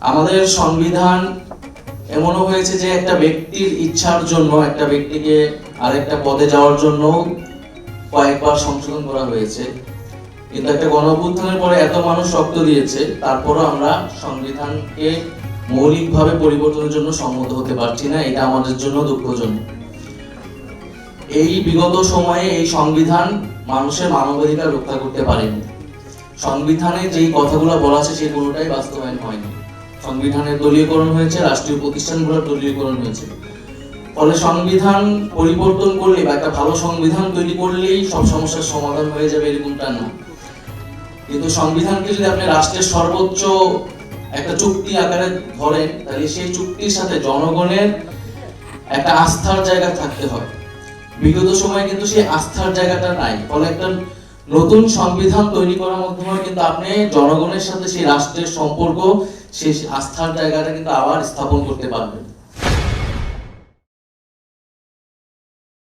আমাদের সংবিধান এমনও হয়েছে যে একটা ব্যক্তির ইচ্ছার জন্য, একটা ব্যক্তিকে আরেকটা পদে যাওয়ার জন্য কয়েকবার সংশোধন করা হয়েছে। কিন্তু একটা গণঅভ্যুত্থানের পরে এত মানুষ রক্ত দিয়েছে, তারপরও আমরা সংবিধানকে মৌলিকভাবে পরিবর্তনের জন্য সম্মত হতে পারছি না, এটা আমাদের জন্য দুঃখজনক। এই বিগত সময়ে এই সংবিধান মানুষের মানবাধিকার রক্ষা করতে পারেনি। সংবিধানে যেই কথাগুলো বলা আছে সেই কোনোটাই বাস্তবায়ন হয়নি। সংবিধানের দলীয়করণ হয়েছে, রাষ্ট্রীয় প্রতিষ্ঠানগুলোর দলীয়করণ হয়েছে। ফলে সংবিধান পরিবর্তন করলে বা একটা ভালো সংবিধান তৈরি করলেই সব সমস্যার সমাধান হয়ে যাবে এরকমটা না। কিন্তু সংবিধানকে যদি আপনি রাষ্ট্রের সর্বোচ্চ একটা চুক্তি আকারে ধরেন, তাহলে সেই চুক্তির সাথে জনগণের একটা আস্থার জায়গা থাকতে হয় বিগত সময়ে কিন্তু সেই আস্থার জায়গাটা নাই। ফলে একটা নতুন সংবিধান তৈরি করার মাধ্যমে কিন্তু আপনি জনগণের সাথে সেই রাষ্ট্রের সম্পর্ক, সেই আস্থার জায়গাটা কিন্তু আবার স্থাপন করতে পারবেন।